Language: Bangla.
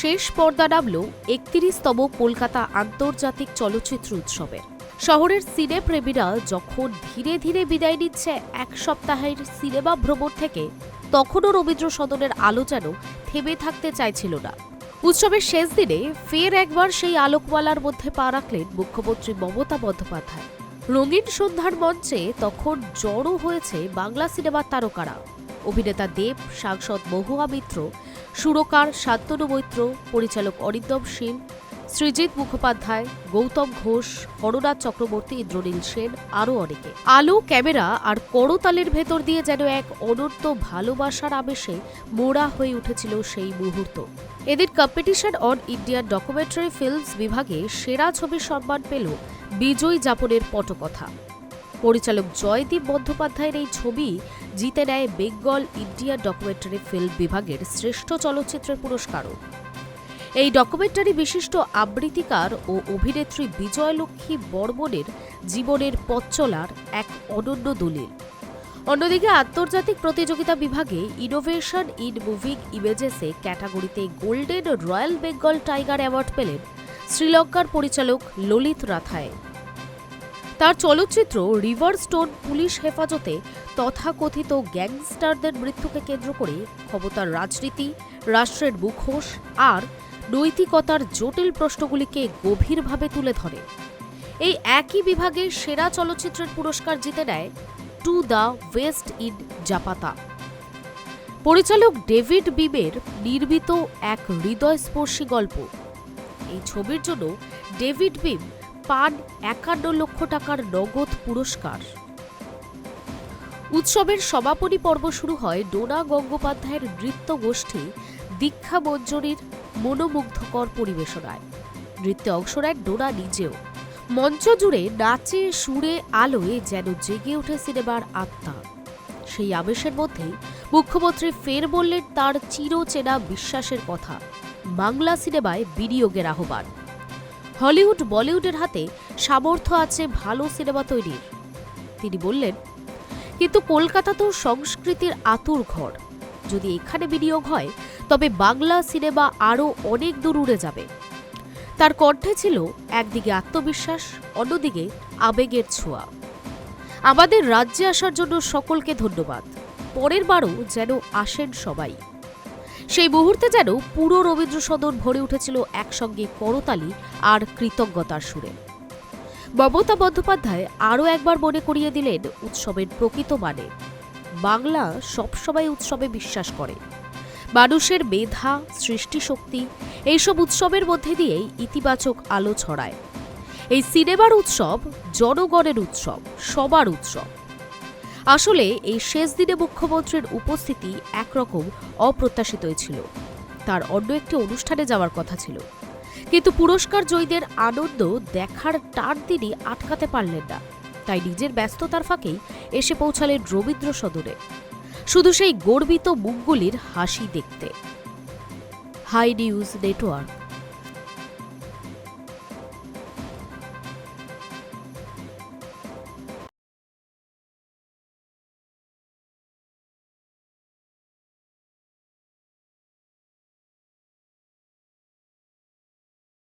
শেষ পর্দা নামল একত্রিশতম কলকাতা আন্তর্জাতিক চলচ্চিত্র উৎসবের শহরের সিনেপ্রেমীরা যখন ধীরে ধীরে বিদায় নিচ্ছে এক সপ্তাহের সিনেমা ভ্রমণ থেকে, তখনও রবীন্দ্র সদনের আলো যেন থেমে থাকতে চাইছিল না। উৎসবের শেষ দিনে ফের একবার সেই আলোকমালার মধ্যে পা রাখলেন মুখ্যমন্ত্রী মমতা বন্দ্যোপাধ্যায়। রঙিন সন্ধ্যার মঞ্চে তখন জড়ো হয়েছে বাংলা সিনেমার তারকারা। অভিনেতা দেব, সাংসদ মহুয়া মিত্র, সুরকার শান্তনু মৈত্র, পরিচালক অরিন্দম শীল সৃজিত মুখোপাধ্যায়, গৌতম ঘোষ হরনাথ চক্রবর্তী, ইন্দ্রনীল সেন, আরও অনেকে। আলো, ক্যামেরা আর করতালের ভেতর দিয়ে যেন এক অনন্ত ভালোবাসার আবেশে মোড়া হয়ে উঠেছিল সেই মুহূর্ত। এদিন competition on Indian documentary films বিভাগে সেরা ছবির সম্মান পেল বিজয় যাপনের পটকথা। পরিচালক জয়দীপ বন্দ্যোপাধ্যায়ের এই ছবি জিতে নেয় বেঙ্গল ইন্ডিয়ান ডকুমেন্টারি ফিল্ম বিভাগের শ্রেষ্ঠ চলচ্চিত্রের পুরস্কারও। এই ডকুমেন্টারি বিশিষ্ট আবৃত্তিকার ও অভিনেত্রী বিজয়লক্ষ্মী বর্মনের জীবনের পথচলার এক অনন্য দলিল। অন্যদিকে আন্তর্জাতিক প্রতিযোগিতা বিভাগে ইনোভেশন ইন মুভিং ইমেজেসে ক্যাটাগরিতে golden royal Bengal tiger award পেলেন শ্রীলঙ্কার পরিচালক ললিত রাথায়। তার চলচ্চিত্র রিভার স্টোন পুলিশ হেফাজতে তথাকথিত গ্যাংস্টারদের মৃত্যুকে কেন্দ্র করে ক্ষমতার রাজনীতি, রাষ্ট্রের মুখোশ আর নৈতিকতার জটিল প্রশ্নগুলিকে গভীরভাবে তুলে ধরে। এই একই বিভাগে সেরা চলচ্চিত্রের পুরস্কার জিতে নেয় to the west in Zapata পরিচালক ডেভিড বিবের নির্মিত এক হৃদয়স্পর্শী গল্প। এই ছবির জন্য ডেভিড বিম পান একান্ন লক্ষ টাকার নগদ পুরস্কার। উৎসবের সমাপনী পর্ব শুরু হয় ডোনা গঙ্গোপাধ্যায়ের নৃত্য গোষ্ঠী দীক্ষা মঞ্জরির মনোমুগ্ধকর পরিবেশনায়। নৃত্যে অংশ নেন ডোনা নিজেও। মঞ্চ জুড়ে নাচে, সুরে, আলোয় যেন জেগে ওঠে সিনেমার আত্মা। সেই আবেশের মধ্যেই মুখ্যমন্ত্রী ফের বললেন তার চিরচেনা বিশ্বাসের কথা। বাংলা সিনেমায় বিনিয়োগের আহ্বান। হলিউড বলিউডের হাতে সামর্থ্য আছে ভালো সিনেমা তৈরির। তিনি বললেন, কিন্তু কলকাতা তো সংস্কৃতির আতুর ঘর। যদি এখানে বিনিয়োগ হয়, তবে বাংলা সিনেমা আরও অনেক দূর উড়ে যাবে। তার কণ্ঠে ছিল একদিকে আত্মবিশ্বাস, অন্যদিকে আবেগের ছোঁয়া। আমাদের রাজ্যে আসার জন্য সকলকে ধন্যবাদ। পরের বারও যেন আসেন সবাই। সেই মুহূর্তে যেন পুরো রবীন্দ্র সদন ভরে উঠেছিল একসঙ্গে করতালি আর কৃতজ্ঞতার সুরে। মমতা বন্দ্যোপাধ্যায় আরও একবার মনে করিয়ে দিলেন উৎসবের প্রকৃত মানে। বাংলা সবসময় উৎসবে বিশ্বাস করে। মানুষের মেধা, সৃষ্টিশক্তি, এইসব উৎসবের মধ্যে দিয়েই ইতিবাচক আলো ছড়ায়। এই সিনেমার উৎসব জনগণের উৎসব, সবার উৎসব। আসলে এই শেষ দিনে মুখ্যমন্ত্রীর উপস্থিতি একরকম অপ্রত্যাশিতই ছিল। তার অন্য একটি অনুষ্ঠানে যাওয়ার কথা ছিল। কিন্তু পুরস্কার জয়ীদের আনন্দ দেখার টান তিনি আটকাতে পারলেন না। তাই নিজের ব্যস্ততার ফাঁকেই এসে পৌঁছালেন রবীন্দ্র সদনে। শুধু সেই গর্বিত মুখগুলির হাসি দেখতে। Hi news network.